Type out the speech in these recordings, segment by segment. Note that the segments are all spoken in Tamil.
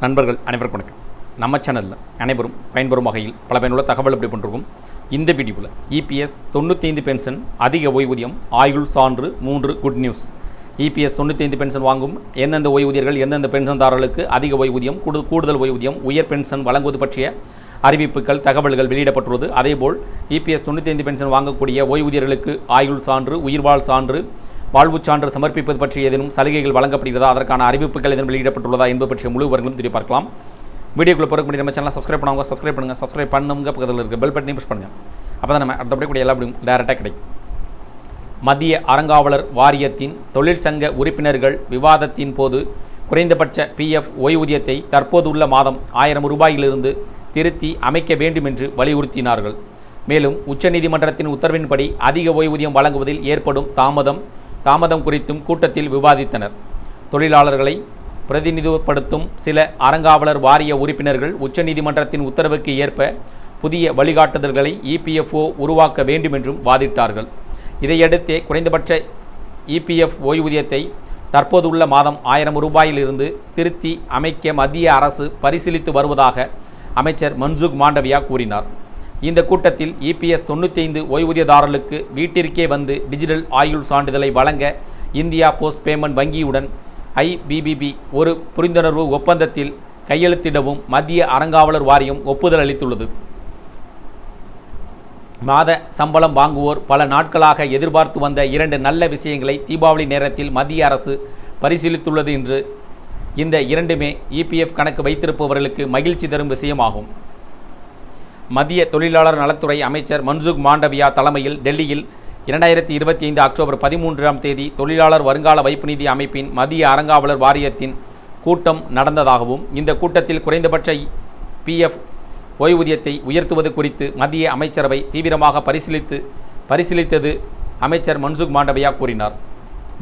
நண்பர்கள் அனைவருக்கும் வணக்கம். நம்ம சேனலில் அனைவரும் பயன்பெறும் வகையில் பல பயனுள்ள தகவல் எப்படி பண்ணிருக்கோம் இந்த வீடியோவில் இபிஎஸ் தொண்ணூத்தைந்து பென்ஷன் அதிக ஓய்வூதியம் ஆயுள் சான்று மூன்று குட் நியூஸ் இபிஎஸ் தொண்ணூத்தைந்து பென்ஷன் வாங்கும் எந்தெந்த ஓய்வூதியர்கள் எந்தெந்த பென்ஷன்தாரர்களுக்கு அதிக ஓய்வூதியம் கூடு- கூடுதல் ஓய்வூதியம் உயர் பென்ஷன் வழங்குவது பற்றிய அறிவிப்புகள் தகவல்கள் வெளியிடப்பட்டுள்ளது. அதேபோல் இபிஎஸ் தொண்ணூத்தைந்து பென்ஷன் வாங்கக்கூடிய ஓய்வூதியர்களுக்கு ஆயுள் சான்று உயிர்வாழ் சான்று வாழ்வுச் சான்று சமர்ப்பிப்பது பற்றி ஏதேனும் சலுகைகள் வழங்கப்படுகிறதா? அதற்கான அறிவிப்புகள் எதுவும் வெளியிடப்பட்டுள்ளதா? என்பது பற்றிய முழு விவரங்களும் தெரிய பார்க்கலாம் வீடியோக்குள்ள பிறகு முடியும் நம்ம சேனலை சப்ஸ்கிரைப் பண்ணுவாங்க சப்ஸ்கிரைப் பண்ணுங்கள் சப்ஸ்கிரைப் பண்ணுங்க பக்கத்தில் இருக்க பெல் பட்டனையும் ப்ரெஸ் பண்ணுங்கள் அப்போ தான் நம்ம அடுத்தபடி எல்லா அப்படியும் டேரெக்டாக கிடைக்கும். மத்திய அறங்காவலர் வாரியத்தின் தொழிற்சங்க உறுப்பினர்கள் விவாதத்தின் போது குறைந்தபட்ச பிஎஃப் ஓய்வூதியத்தை தற்போதுள்ள மாதம் ஆயிரம் ரூபாயிலிருந்து திருத்தி அமைக்க வேண்டும் என்று வலியுறுத்தினார்கள். மேலும் உச்சநீதிமன்றத்தின் உத்தரவின்படி அதிக ஓய்வூதியம் வழங்குவதில் ஏற்படும் தாமதம் தாமதம் குறித்தும் கூட்டத்தில் விவாதித்தனர். தொழிலாளர்களை பிரதிநிதித்துவப்படுத்தும் சில அறங்காவலர் வாரிய உறுப்பினர்கள் உச்சநீதிமன்றத்தின் உத்தரவுக்கு ஏற்ப புதிய வழிகாட்டுதல்களை இபிஎஃப்ஓ உருவாக்க வேண்டும் என்றும் வாதிட்டார்கள். இதையடுத்தே குறைந்தபட்ச இபிஎஃப் ஓய்வூதியத்தை தற்போதுள்ள மாதம் ஆயிரம் ரூபாயிலிருந்து திருத்தி அமைக்க மத்திய அரசு பரிசீலித்து வருவதாக அமைச்சர் மன்சுக் மாண்டவியா கூறினார். இந்த கூட்டத்தில் இபிஎஸ் தொண்ணூத்தைந்து ஓய்வூதியதாரர்களுக்கு வீட்டிற்கே வந்து டிஜிட்டல் ஆயுள் சான்றிதழை வழங்க இந்தியா போஸ்ட் பேமெண்ட் வங்கியுடன் ஐபிபிபி ஒரு புரிந்துணர்வு ஒப்பந்தத்தில் கையெழுத்திடவும் மத்திய அறங்காவலர் வாரியம் ஒப்புதல் அளித்துள்ளது. மாத சம்பளம் வாங்குவோர் பல நாட்களாக எதிர்பார்த்து வந்த இரண்டு நல்ல விஷயங்களை தீபாவளி நேரத்தில் மத்திய அரசு பரிசீலித்துள்ளது என்று இந்த இரண்டுமே இபிஎஃப் கணக்கு வைத்திருப்பவர்களுக்கு மகிழ்ச்சி தரும் விஷயமாகும். மத்திய தொழிலாளர் நலத்துறை அமைச்சர் மன்சுக் மாண்டவியா தலைமையில் டெல்லியில் இரண்டாயிரத்தி இருபத்தி ஐந்து அக்டோபர் பதிமூன்றாம் தேதி தொழிலாளர் வருங்கால வைப்பு நிதி அமைப்பின் மத்திய அறங்காவலர் வாரியத்தின் கூட்டம் நடந்ததாகவும் இந்த கூட்டத்தில் குறைந்தபட்ச பிஎஃப் ஓய்வூதியத்தை உயர்த்துவது குறித்து மத்திய அமைச்சரவை தீவிரமாக பரிசீலித்து பரிசீலித்தது அமைச்சர் மன்சுக் மாண்டவியா கூறினார்.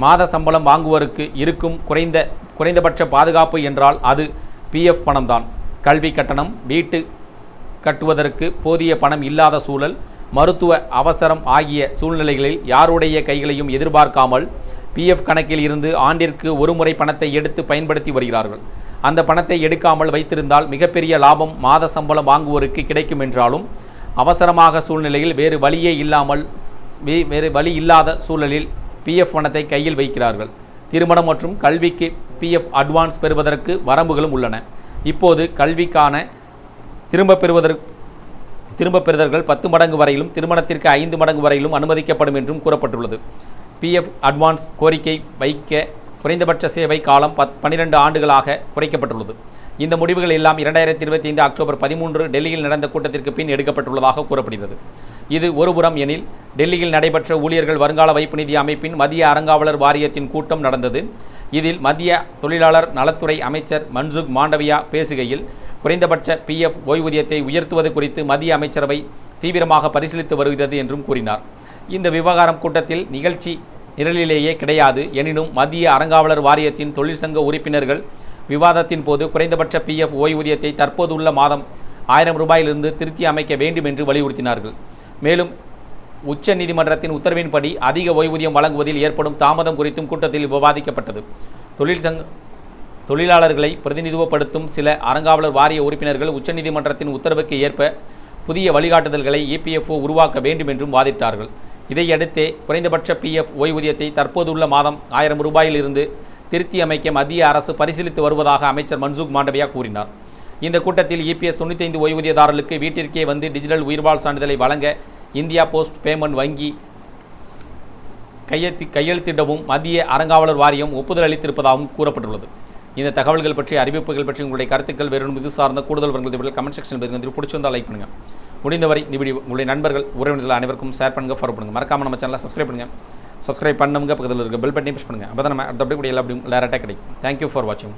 மாத சம்பளம் வாங்குவோருக்கு இருக்கும் குறைந்த குறைந்தபட்ச பாதுகாப்பு என்றால் அது பிஎஃப் பணம்தான். கல்வி கட்டணம் வீட்டு கட்டுவதற்கு போதிய பணம் இல்லாத சூழல் மருத்துவ அவசரம் ஆகிய சூழ்நிலைகளில் யாருடைய கைகளையும் எதிர்பார்க்காமல் பிஎஃப் கணக்கில் இருந்து ஆண்டிற்கு ஒரு முறை பணத்தை எடுத்து பயன்படுத்தி வருகிறார்கள். அந்த பணத்தை எடுக்காமல் வைத்திருந்தால் மிகப்பெரிய லாபம் மாத சம்பளம் வாங்குவோருக்கு கிடைக்கும் என்றாலும் அவசரமாக சூழ்நிலையில் வேறு வழியே இல்லாமல் வே- வேறு வழி இல்லாத சூழலில் பிஎஃப் பணத்தை கையில் வைக்கிறார்கள். திருமணம் மற்றும் கல்விக்கு பிஎஃப் அட்வான்ஸ் பெறுவதற்கு வரம்புகளும் உள்ளன. இப்போது கல்விக்கான திரும்ப பெறுவதற்கு திரும்ப பெறுதல்கள் பத்து மடங்கு வரையிலும் திருமணத்திற்கு ஐந்து மடங்கு வரையிலும் அனுமதிக்கப்படும் என்றும் கூறப்பட்டுள்ளது. பிஎஃப் அட்வான்ஸ் கோரிக்கை வைக்க குறைந்தபட்ச சேவை காலம் பத் பன்னிரெண்டு ஆண்டுகளாக குறைக்கப்பட்டுள்ளது. இந்த முடிவுகள் எல்லாம் இரண்டாயிரத்தி இருபத்தி ஐந்து அக்டோபர் பதிமூன்று டெல்லியில் நடந்த கூட்டத்திற்கு பின் எடுக்கப்பட்டுள்ளதாக கூறப்படுகிறது. இது ஒருபுறம் எனில் டெல்லியில் நடைபெற்ற ஊழியர்கள் வருங்கால வைப்பு நிதி அமைப்பின் மத்திய அறங்காவலர் வாரியத்தின் கூட்டம் நடந்தது. இதில் மத்திய தொழிலாளர் நலத்துறை அமைச்சர் மன்சுக் மாண்டவியா பேசுகையில் குறைந்தபட்ச பிஎஃப் ஓய்வூதியத்தை உயர்த்துவது குறித்து மத்திய அமைச்சரவை தீவிரமாக பரிசீலித்து வருகிறது என்றும் கூறினார். இந்த விவகாரம் கூட்டத்தில் நிகழ்ச்சி நிரலிலேயே கிடையாது. எனினும் மத்திய அறங்காவலர் வாரியத்தின் தொழிற்சங்க உறுப்பினர்கள் விவாதத்தின் போது குறைந்தபட்ச பிஎஃப் ஓய்வூதியத்தை தற்போதுள்ள மாதம் ஆயிரம் ரூபாயிலிருந்து திருத்தி அமைக்க வேண்டும் என்று வலியுறுத்தினார்கள். மேலும் உச்ச நீதிமன்றத்தின் உத்தரவின்படி அதிக ஓய்வூதியம் வழங்குவதில் ஏற்படும் தாமதம் குறித்தும் கூட்டத்தில் விவாதிக்கப்பட்டது. தொழிற்சங்க தொழிலாளர்களை பிரதிநிதித்துவப்படுத்தும் சில அறங்காவலர் வாரிய உறுப்பினர்கள் உச்சநீதிமன்றத்தின் உத்தரவுக்கு ஏற்ப புதிய வழிகாட்டுதல்களை இபிஎஃப்ஓ உருவாக்க வேண்டும் என்றும் வாதிட்டார்கள். இதையடுத்தே குறைந்தபட்ச பிஎஃப் ஓய்வூதியத்தை தற்போதுள்ள மாதம் ஆயிரம் ரூபாயிலிருந்து திருத்தி அமைக்க மத்திய அரசு பரிசீலித்து வருவதாக அமைச்சர் மன்சுக் மாண்டவியா கூறினார். இந்த கூட்டத்தில் இபிஎஸ் தொண்ணூத்தைந்து ஓய்வூதியதாரர்களுக்கு வீட்டிற்கே வந்து டிஜிட்டல் உயிர்வாழ் சான்றிதழை வழங்க இந்தியா போஸ்ட் பேமெண்ட் வங்கி கையெழுத்தி கையெழுத்திடவும் மத்திய அறங்காவலர் வாரியம் ஒப்புதல் அளித்திருப்பதாகவும் கூறப்பட்டுள்ளது. இந்த தகவல்கள் பற்றி அறிவிப்புகள் பற்றி உங்களுடைய கருத்துக்கள் வேறு இது சார்ந்த கூடுதல் வருகிறது கமெண்ட் செக்ஷன் வந்து பிடிச்சிருந்தால் லைக் பண்ணுங்கள் முடிந்தவரை இந்த வீடியோ உங்களுடைய நண்பர்கள் உறவினர்கள் அனைவருக்கும் ஷேர் பண்ணுங்க ஃபாலோ பண்ணுங்கள் மறக்காம நம்ம சேனலை சப்ஸ்கிரைப் பண்ணுங்கள் சப்ஸ்கிரைப் பண்ணுங்க பக்கத்தில் இருக்க பெல் பட்டனையும் ப்ரெஸ் பண்ணுங்க. அப்போ தான் நம்ம அடுத்தபடி அப்படி கூட எல்லா அப்படியும் லேரட்டாக கிடைக்கும். தேங்க்யூ ஃபார் வாட்சிங்